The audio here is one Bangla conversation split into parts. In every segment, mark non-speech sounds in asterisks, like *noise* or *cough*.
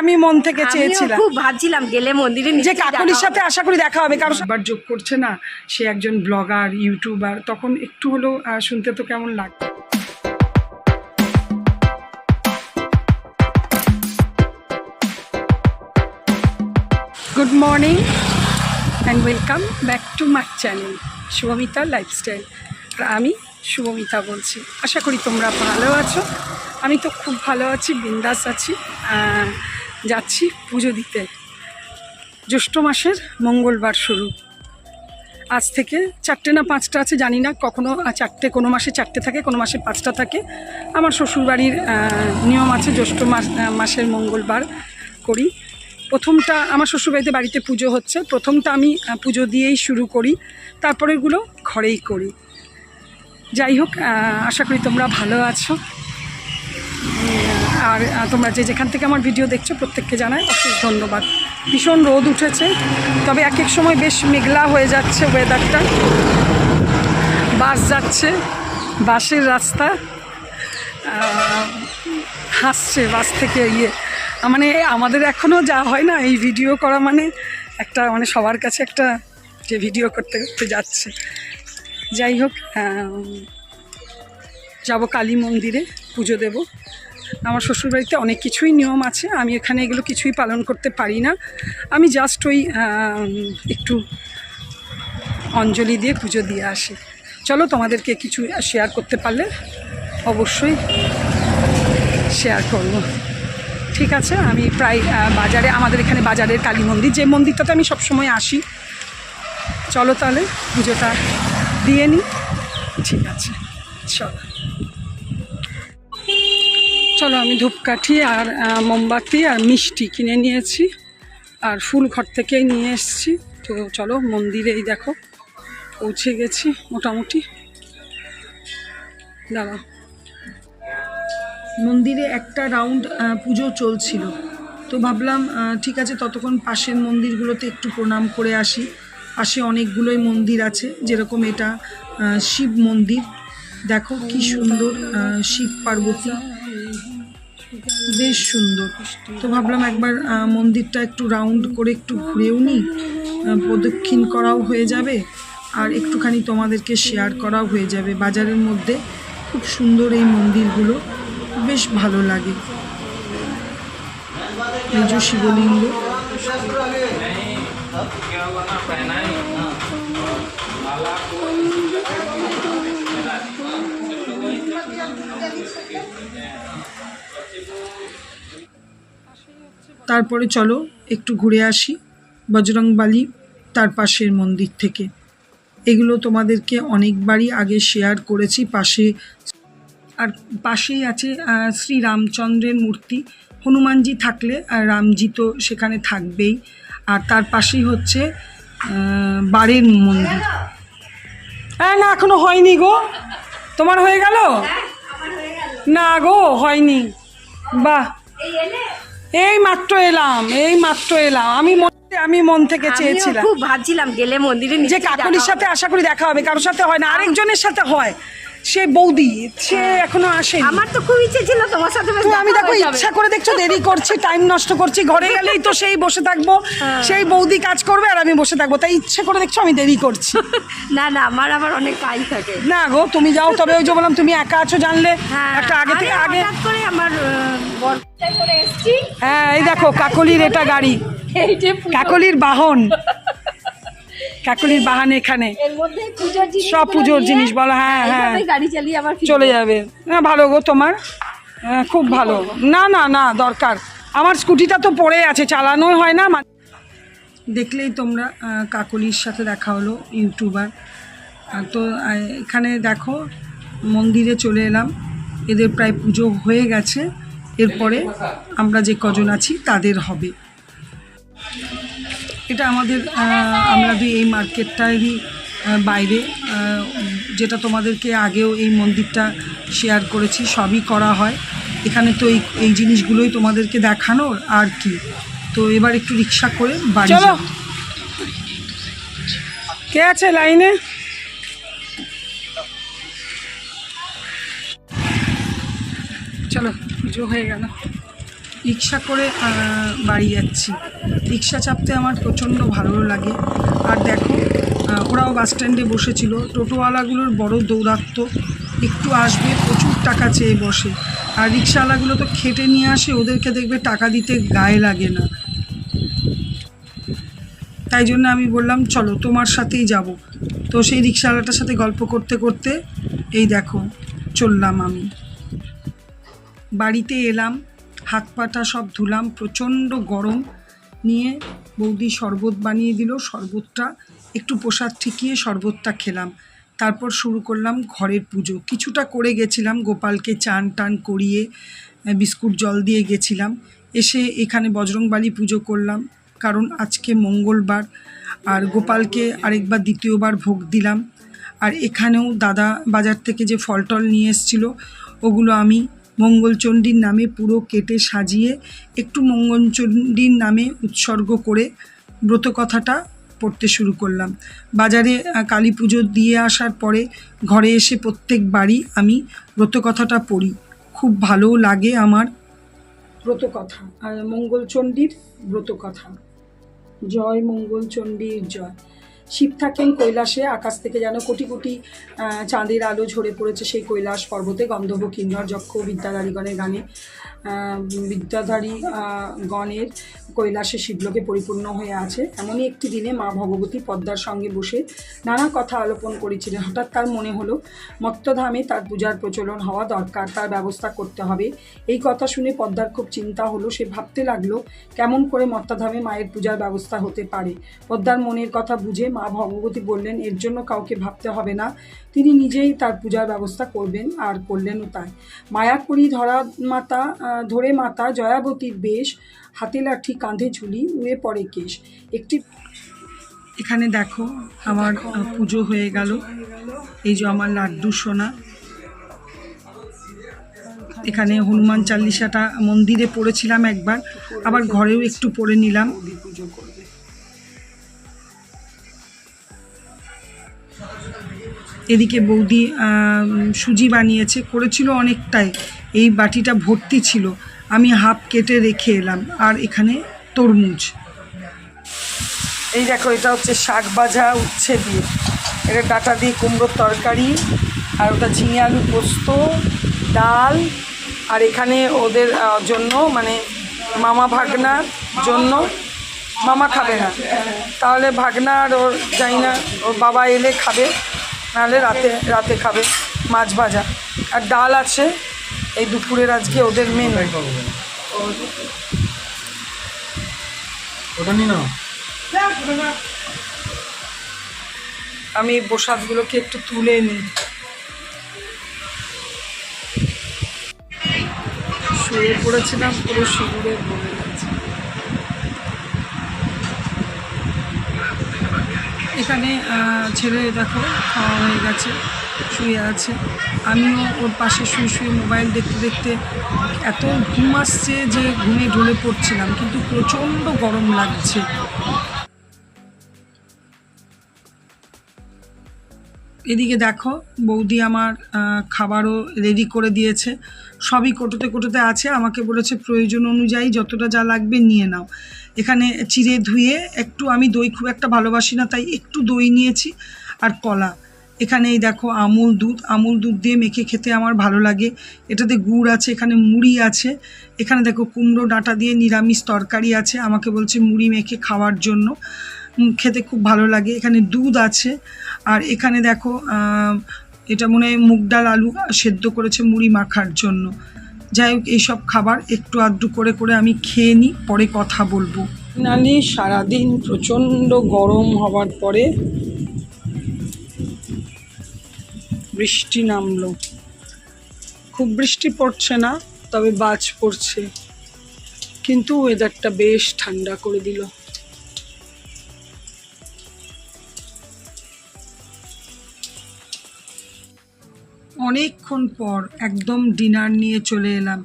আমি মন থেকে চেয়েছিলাম। খুব ভাবছিলাম গেলে মন্দিরে যে কাকুলির সাথে আশা করি দেখা হবে কারণ আবার যোগ করছে না সে একজন ব্লগার ইউটিউবার তখন একটু হলেও শুনতে তো কেমন লাগবে good morning and welcome back to my channel Shubhamita lifestyle আর আমি শুভমিতা বলছি। আশা করি তোমরা ভালো আছো। আমি তো খুব ভালো আছি, বিন্দাস আছি যাচ্ছি পুজো দিতে। জ্যৈষ্ঠ মাসের মঙ্গলবার শুরু। আজ থেকে চারটে না পাঁচটা আছে, জানি না কখনো চারটে কোনো মাসে চারটে থাকে, কোনো মাসে পাঁচটা থাকে। আমার শ্বশুরবাড়ির নিয়ম আছে জ্যৈষ্ঠ মাস মাসের মঙ্গলবার করি। প্রথমটা আমার শ্বশুরবাড়িতে বাড়িতে পুজো হচ্ছে। প্রথমটা আমি পুজো দিয়েই শুরু করি। তারপরেগুলো ঘরেই করি। যাই হোক আশা করি তোমরা ভালো আছো। আর তোমরা যে যেখান থেকে আমার ভিডিও দেখছ, প্রত্যেককে জানাই অশেষ ধন্যবাদ। ভীষণ রোদ উঠেছে, তবে এক এক সময় বেশ মেঘলা হয়ে যাচ্ছে ওয়েদারটা বাস যাচ্ছে, বাসের রাস্তা হাসছে বাস থেকে ইয়ে। মানে আমাদের এখনও যা হয় না, এই ভিডিও করা মানে একটা মানে সবার কাছে একটা যে ভিডিও করতে করতে যাচ্ছে। যাই হোক যাব কালী মন্দিরে। পুজো দেব। আমার শ্বশুরবাড়িতে অনেক কিছুই নিয়ম আছে। আমি এখানে এগুলো কিছুই পালন করতে পারি না। আমি জাস্ট ওই একটু অঞ্জলি দিয়ে পুজো দিয়ে আসি। চলো তোমাদেরকে কিছু শেয়ার করতে পারলে অবশ্যই শেয়ার করব। ঠিক আছে? আমি প্রায় বাজারে, আমাদের এখানে বাজারের কালী মন্দির। যে মন্দিরটাতে আমি সবসময় আসি। চলো তাহলে পুজোটা দিয়ে নিই। ঠিক আছে। চলো। চলো, আমি ধূপকাঠি আর মোমবাতি আর মিষ্টি কিনে নিয়েছি। আর ফুল ঘর থেকেই নিয়ে এসেছি। তো চলো, মন্দিরেই দেখো, পৌঁছে গেছি মোটামুটি। দাঁড়াও। মন্দিরে একটা রাউন্ড পুজো চলছিল। তো ভাবলাম ঠিক আছে, ততক্ষণ পাশের মন্দিরগুলোতে একটু প্রণাম করে আসি। পাশে অনেকগুলোই মন্দির আছে, যেরকম এটা শিব মন্দির। দেখো কি সুন্দর শিব পার্বতী। বেশ সুন্দর। তো ভাবলাম একবার মন্দিরটা একটু রাউন্ড করে একটু ঘুরেও নিই। প্রদক্ষিণ করাও হয়ে যাবে, আর একটুখানি তোমাদেরকে শেয়ার করাও হয়ে যাবে। বাজারের মধ্যে খুব সুন্দর এই মন্দিরগুলো, বেশ ভালো লাগে। যে শিবলিঙ্গ। তারপরে চলো একটু ঘুরে আসি বজরংবালি তার পাশের মন্দির থেকে। এগুলো তোমাদেরকে অনেকবারই আগে শেয়ার করেছি পাশে আর পাশেই আছে শ্রী রামচন্দ্রের মূর্তি। হনুমানজি থাকলে আর রামজি তো সেখানে থাকবেই। আর তার পাশেই হচ্ছে বাড়ির মন্দির। হ্যাঁ না এখনও হয়নি গো। তোমার হয়ে গেল? না গো হয়নি। বাহ। এই মাত্র এলাম এই মাত্র এলাম। আমি আমি মন থেকে চেয়েছিলাম। খুব ভাবছিলাম গেলে মন্দিরে যে কাকুরির সাথে আশা করি দেখা হবে কারোর সাথে হয় না আরেকজনের সাথে হয়। সে বৌদি সে এখনও আসে আমার তো খুব ইচ্ছে ছিল তোমার সাথে আমি দেখো ইচ্ছা করে দেখছ দেরি করছি টাইম নষ্ট করছি ঘরে গেলেই তো সেই বসে থাকব হ্যাঁ। সেই বৌদি কাজ করবে আর আমি বসে থাকব। তাই ইচ্ছে করে দেখছ আমি দেরি করছি। *laughs* না না আমার আবার অনেক কাজ থাকে। না গো তুমি যাও তবে ওই যে বললাম তুমি একা আছো জানলে হ্যাঁ একটা আগে থেকে আগে করে আমার হ্যাঁ এই দেখো কাকলির এটা গাড়ি। কাকলির বাহন। *laughs* কাকলির বাহন এখানে। সব পুজোর জিনিস বলো হ্যাঁ হ্যাঁ। গাড়ি চালিয়ে আবার চলে যাবে। না ভালো গো তোমার। হ্যাঁ, খুব ভালো। না না না দরকার। আমার স্কুটিটা তো পড়ে আছে চালানোই হয় না দেখলেই তোমরা কাকলির সাথে দেখা হলো ইউটিউবার। তো এখানে দেখো মন্দিরে চলে এলাম। এদের প্রায় পুজো হয়ে গেছে। এরপরে আমরা যে কজন আছি তাদের হবে। এটা আমাদের আহ, আমাদের এই মার্কেটটারই বাইরে যেটা তোমাদেরকে আগেও এই মন্দিরটা শেয়ার করেছি সবই করা হয়। এখানে তো এই এই জিনিসগুলোই তোমাদেরকে দেখানোর আর কি। তো এবার একটু রিক্সা করে বাড়ি চলো। কে আছে লাইনে? চলো পুজো হয়ে গেল। রিক্সা করে বাড়ি যাচ্ছি। রিক্সা চাপতে আমার প্রচণ্ড ভালো লাগে। আর দেখো ওরাও বাস স্ট্যান্ডে বসেছিল। টোটোওয়ালাগুলোর বড় দৌরাত্ম একটু আসবে, প্রচুর টাকা চেয়ে বসে। আর রিক্সাওয়ালাগুলো তো খেটে নিয়ে আসে, ওদেরকে দেখবে টাকা দিতে গায়ে লাগে না। তাই জন্য আমি বললাম, চলো, তোমার সাথেই যাব। তো সেই রিক্সাওয়ালাটার সাথে গল্প করতে করতে, এই দেখো, চললাম আমি। বাড়িতে এলাম। হাত পাটা সব ধুলাম, প্রচণ্ড গরম নিয়ে বৌদি শরবত বানিয়ে দিল। শরবতটা একটু প্রসাদ ঠেকিয়ে শরবতটা খেলাম। তারপর শুরু করলাম ঘরের পুজো। কিছুটা করে গেছিলাম, গোপালকে চান টান করিয়ে বিস্কুট জল দিয়ে গেছিলাম। এসে এখানে বজরংবালি পুজো করলাম, কারণ আজকে মঙ্গলবার। আর গোপালকে আরেকবার দ্বিতীয়বার ভোগ দিলাম। আর এখানেও দাদা বাজার থেকে যে ফল টল নিয়ে এসেছিল, ওগুলো আমি মঙ্গলচণ্ডীর নামে পুরো কেটে সাজিয়ে, একটু মঙ্গলচণ্ডীর নামে উৎসর্গ করে ব্রত কথাটা পড়তে শুরু করলাম। বাজারে কালী পুজো দিয়ে আসার পরে ঘরে এসে প্রত্যেক বাড়ি আমি ব্রত কথাটা পড়ি। খুব ভালো লাগে আমার ব্রত কথা আর মঙ্গলচণ্ডীর ব্রত কথা জয় মঙ্গলচণ্ডীর জয়। শিব থাকেন কৈলাসে, আকাশ থেকে যেন কোটি কোটি চাঁদের আলো ঝরে পড়েছে সেই কৈলাস পর্বতে গন্ধব কিন্নর যক্ষ বিদ্যাদারিগণের গানে। বিদ্যাধারী গণের কৈলাসে শিবলোকে পরিপূর্ণ হয়ে আছে। এমনই একটি দিনে মা ভগবতী পদ্মার সঙ্গে বসে নানা কথা আলোপন করেছিলেন। হঠাৎ তার মনে হলো, মত্তধামে তার পূজার প্রচলন হওয়া দরকার, তার ব্যবস্থা করতে হবে। এই কথা শুনে পদ্মার খুব চিন্তা হলো। সে ভাবতে লাগল, কেমন করে মত্তাধামে মায়ের পূজার ব্যবস্থা হতে পারে? পদ্মার মনের কথা বুঝে মা ভগবতী বললেন, এর জন্য কাউকে ভাবতে হবে না। তিনি নিজেই তার পূজার ব্যবস্থা করবেন আর করলেনও তাই। মায়াপুরী ধরা মাতা ধরে মাতা জয়াবতীর বেশ হাতে লাঠি কাঁধে ঝুলি উড়ে পড়ে কেশ। একটি এখানে দেখো আমার পুজো হয়ে গেল। এই যে আমার লাড্ডু সোনা। এখানে হনুমান চাল্লিশাটা মন্দিরে পড়েছিলাম একবার। আবার ঘরেও একটু পড়ে নিলাম। এদিকে বৌদি সুজি বানিয়েছে, করেছিল অনেকটাই। এই বাটিটা ভর্তি ছিল। আমি হাফ কেটে রেখে এলাম। আর এখানে তরমুজ। এই দেখো, এটা হচ্ছে শাক ভাজা উচ্ছে দিয়ে। এটা ডাটা দিয়ে কুমড়োর তরকারি, আর ওটা ঝিঙে আলু পোস্ত, ডাল, আর এখানে ওদের জন্য মানে মামা ভাগনার জন্য মামা খাবে না। তাহলে ভাগনা আর ওর জানি না ওর বাবা এলে খাবে। নাহলে রাতে রাতে খাবে মাছ ভাজা। আর ডাল আছে এই দুপুরের আজকে ওদের মেনু আমি প্রসাদগুলোকে একটু তুলে নিই। শুয়ে পড়েছিলাম পুরো শিবিরে বলে গেছে এখানে ছেড়ে দেখো, খাওয়া হয়ে গেছে, শুয়ে আছে। আমিও ওর পাশে শুয়ে শুয়ে মোবাইল দেখতে দেখতে এত ঘুম আসছে যে ঘুমে ঢলে পড়ছিলাম, কিন্তু প্রচণ্ড গরম লাগছে। এদিকে দেখো, বৌদি আমার খাবারও রেডি করে দিয়েছে। সবই কোটোতে কোটোতে আছে, আমাকে বলেছে প্রয়োজন অনুযায়ী যতটা যা লাগবে নিয়ে নাও। এখানে চিড়ে ধুয়ে একটু আমি দই খুব একটা ভালোবাসি না, তাই একটু দই নিয়েছি আর কলা। এখানে এই দেখো আমুল দুধ আমুল দুধ দিয়ে মেখে খেতে আমার ভালো লাগে। এটাতে গুড় আছে, এখানে মুড়ি আছে। এখানে দেখো কুমড়ো ডাঁটা দিয়ে নিরামিষ তরকারি আছে, আমাকে বলছে মুড়ি মেখে খাওয়ার জন্য। খেতে খুব ভালো লাগে। এখানে দুধ আছে। আর এখানে দেখো এটা মনে হয় মুগ ডাল আলু সেদ্ধ করেছে মুড়ি মাখার জন্য। যাই হোক এইসব খাবার একটু আধটু করে করে আমি খেয়ে নিই, পরে কথা বলব। নালি সারাদিন প্রচণ্ড গরম হওয়ার পরে বৃষ্টি নামলো। খুব বৃষ্টি পড়ছে না, তবে বাজ পড়ছে। কিন্তু ওয়েদারটা বেশ ঠান্ডা করে দিল। অনেকক্ষণ পর একদম ডিনার নিয়ে চলে এলাম।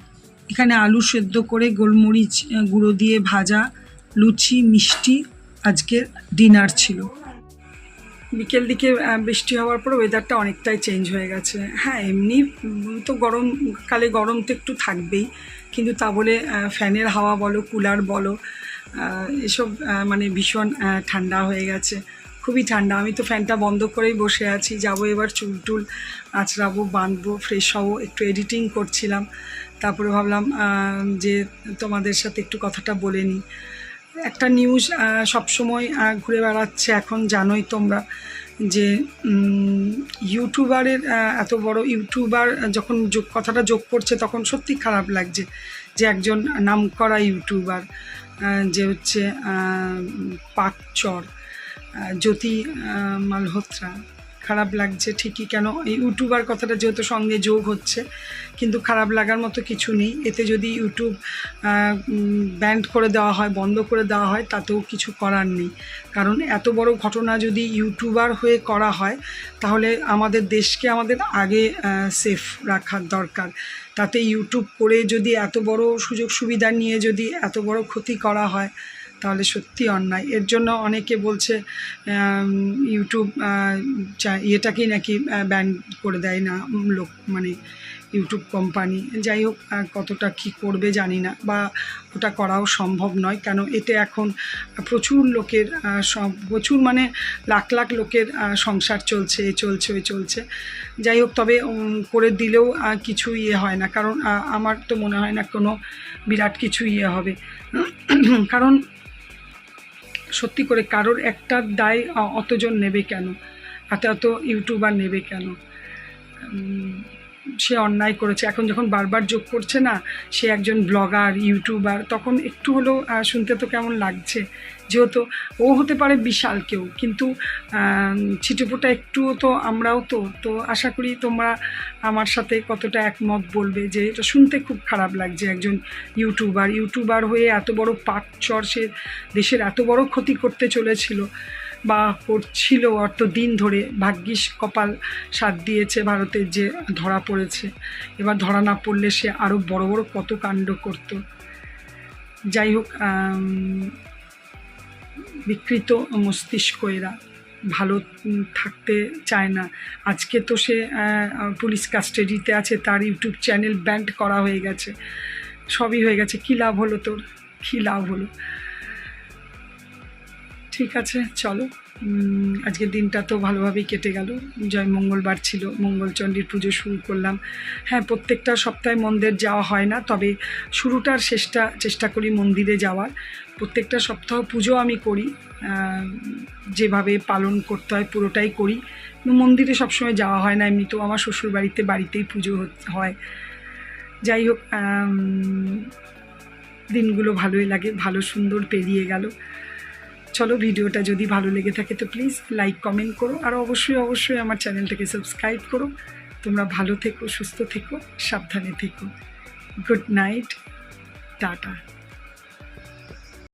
এখানে আলু সেদ্ধ করে গোলমরিচ গুঁড়ো দিয়ে ভাজা, লুচি, মিষ্টি আজকের ডিনার ছিল। বিকেল দিকে বৃষ্টি হওয়ার পর ওয়েদারটা অনেকটাই চেঞ্জ হয়ে গেছে। হ্যাঁ এমনি তো গরমকালে গরম তো একটু থাকবেই। কিন্তু তা বলে ফ্যানের হাওয়া বলো, কুলার বলো এসব মানে ভীষণ ঠান্ডা হয়ে গেছে। খুবই ঠান্ডা। আমি তো ফ্যানটা বন্ধ করেই বসে আছি। যাব এবার চুল টুল আঁচড়াবো, বাঁধবো ফ্রেশ হব, একটু এডিটিং করছিলাম। তারপরে ভাবলাম যে তোমাদের সাথে একটু কথাটা বলে নিই। একটা নিউজ সবসময় ঘুরে বেড়াচ্ছে এখন, জানোই তোমরা, যে ইউটিউবারের এত বড় ইউটিউবার যখন যোগ, কথাটা যোগ করছে, তখন সত্যি খারাপ লাগছে যে একজন নামকরা ইউটিউবার যে হচ্ছে পাকচর। জ্যোতি মালহোত্রা, খারাপ লাগছে ঠিকই কেন? এই ইউটিউবার কথাটা যেহেতু সঙ্গে যোগ হচ্ছে, কিন্তু খারাপ লাগার মতো কিছু নেই। এতে যদি ইউটিউব ব্যান্ড করে দেওয়া হয়, বন্ধ করে দেওয়া হয়, তাতেও কিছু করার নেই। কারণ এত বড় ঘটনা যদি ইউটিউবার হয়ে করা হয়, তাহলে আমাদের দেশকে আমাদের আগে সেফ রাখার দরকার। তাতে ইউটিউব করে যদি এত বড় সুযোগ সুবিধা নিয়ে যদি এত বড় ক্ষতি করা হয় তাহলে সত্যি অন্যায়। এর জন্য অনেকে বলছে ইউটিউব ইয়েটাকেই নাকি ব্যান করে দেয় না লোক মানে ইউটিউব কোম্পানি যাই হোক কতটা কি করবে জানি না, বা ওটা করাও সম্ভব নয়, কেন এতে এখন প্রচুর লোকের প্রচুর মানে লাখ লাখ লোকের সংসার চলছে, এ চলছে, ওই চলছে। যাই হোক, তবে করে দিলেও কিছু ইয়ে হয় না, কারণ আমার তো মনে হয় না কোনো বিরাট কিছু ইয়ে হবে। *clears throat* কারণ সত্যি করে কারোর একটা দায় অতজন নেবে কেন? এত এত ইউটিউবার নেবে কেন? সে অন্যায় করেছে। এখন যখন বারবার যোগ করছে না, সে একজন ব্লগার, ইউটিউবার, তখন একটু হলেও শুনতে তো কেমন লাগছে। যেহেতু ও হতে পারে বিশাল কেউ, কিন্তু ছিটেফোটা একটুও তো আমরাও তো তো আশা করি তোমরা আমার সাথে কতটা একমত বলবে যে এটা শুনতে খুব খারাপ লাগছে একজন ইউটিউবার। ইউটিউবার হয়ে এত বড় চর সে দেশের এত বড় ক্ষতি করতে চলেছিল বা করছিল অত দিন ধরে, ভাগ্যিস কপাল সাথ দিয়েছে ভারতের যে ধরা পড়েছে। এবার ধরা না পড়লে সে আরও বড় বড় কত কাণ্ড করত। যাই হোক বিকৃত মস্তিষ্ক এরা ভালো থাকতে চায় না। আজকে তো সে পুলিশ কাস্টাডিতে আছে, তার ইউটিউব চ্যানেল ব্যান্ড করা হয়ে গেছে। সবই হয়ে গেছে। কী লাভ হলো তোর? কী লাভ হলো? ঠিক আছে, চলো। আজকের দিনটা তো ভালোভাবেই কেটে গেল। জয় মঙ্গলবার ছিল, মঙ্গলচণ্ডীর পুজো শুরু করলাম। হ্যাঁ প্রত্যেকটা সপ্তাহে মন্দির যাওয়া হয় না, তবে শুরুটার শেষটা, চেষ্টা করি মন্দিরে যাওয়ার। প্রত্যেকটা সপ্তাহ পুজো আমি করি যেভাবে পালন করতে হয় পুরোটাই করি। মন্দিরে সবসময় যাওয়া হয় না এমনিতেও আমার শ্বশুর বাড়িতে বাড়িতেই পুজো হয়। যাই হোক দিনগুলো ভালোই লাগে, ভালো সুন্দর পেরিয়ে গেল। চলো ভিডিওটা যদি ভালো লেগে থাকে তো প্লিজ লাইক কমেন্ট করো। আর অবশ্যই অবশ্যই আমার চ্যানেলটাকে সাবস্ক্রাইব করো। তোমরা ভালো থেকো, সুস্থ থেকো, সাবধানে থেকো। Good night tata.